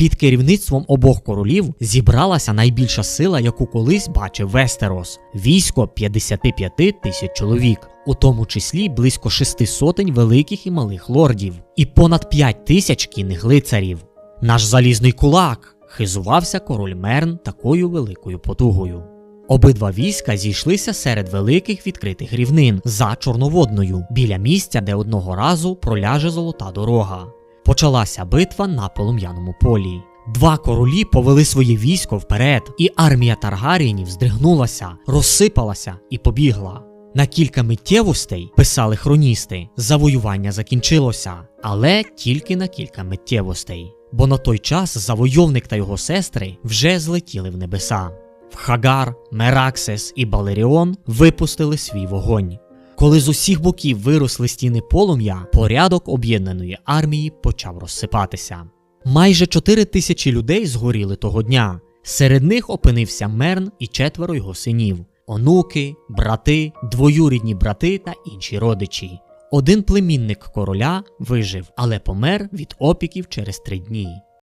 Під керівництвом обох королів зібралася найбільша сила, яку колись бачив Вестерос військо 55 тисяч чоловік, у тому числі близько шести сотень великих і малих лордів, і понад 5 тисяч кінних лицарів. Наш залізний кулак хизувався король Мерн такою великою потугою. Обидва війська зійшлися серед великих відкритих рівнин за Чорноводною, біля місця, де одного разу проляже золота дорога. Почалася битва на полум'яному полі. Два королі повели своє військо вперед, і армія Таргаріїнів здригнулася, розсипалася і побігла. На кілька миттєвостей, писали хроністи, завоювання закінчилося, але тільки на кілька миттєвостей. Бо на той час завойовник та його сестри вже злетіли в небеса. В Хагар, Мераксес і Балеріон випустили свій вогонь. Коли з усіх боків виросли стіни полум'я, порядок об'єднаної армії почав розсипатися. Майже чотири тисячі людей згоріли того дня. Серед них опинився Мерн і четверо його синів: онуки, брати, двоюрідні брати та інші родичі. Один племінник короля вижив, але помер від опіків через три дні.